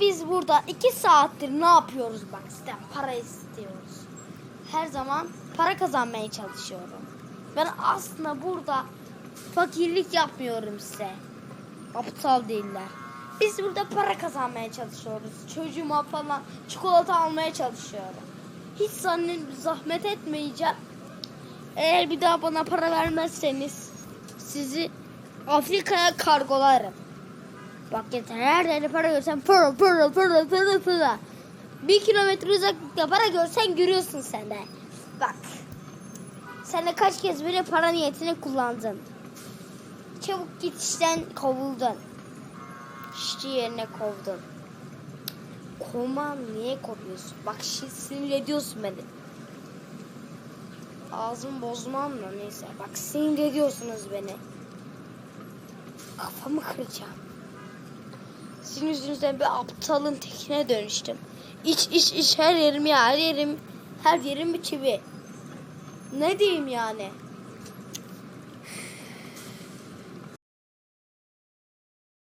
Biz burada iki saattir ne yapıyoruz bak işte para istiyoruz. Her zaman para kazanmaya çalışıyorum. Ben aslında burada fakirlik yapmıyorum size. Aptal değiller. Biz burada para kazanmaya çalışıyoruz. Çocuğuma falan çikolata almaya çalışıyorum. Hiç zannet, zahmet etmeyeceğim. Eğer bir daha bana para vermezseniz sizi Afrika'ya kargolarım. Bak yeter her yerde para görsen pırıl pırıl pırıl pırıl pırıl. Bir kilometre uzaklıkta para görsen görüyorsun sen de. Bak. Sen de kaç kez böyle para niyetini kullandın. Çabuk git işten kovuldun. İşçi yerine kovdun. Kovman niye kovuyorsun? Bak şi- sinir ediyorsun beni. Ağzımı bozmam da neyse. Bak sinir ediyorsunuz beni. Kafamı kıracağım. Sizin yüzünüzden bir aptalın tekine dönüştüm. İç iç iç her yerim ya her yerim her yerim bir çivi. Ne diyeyim yani?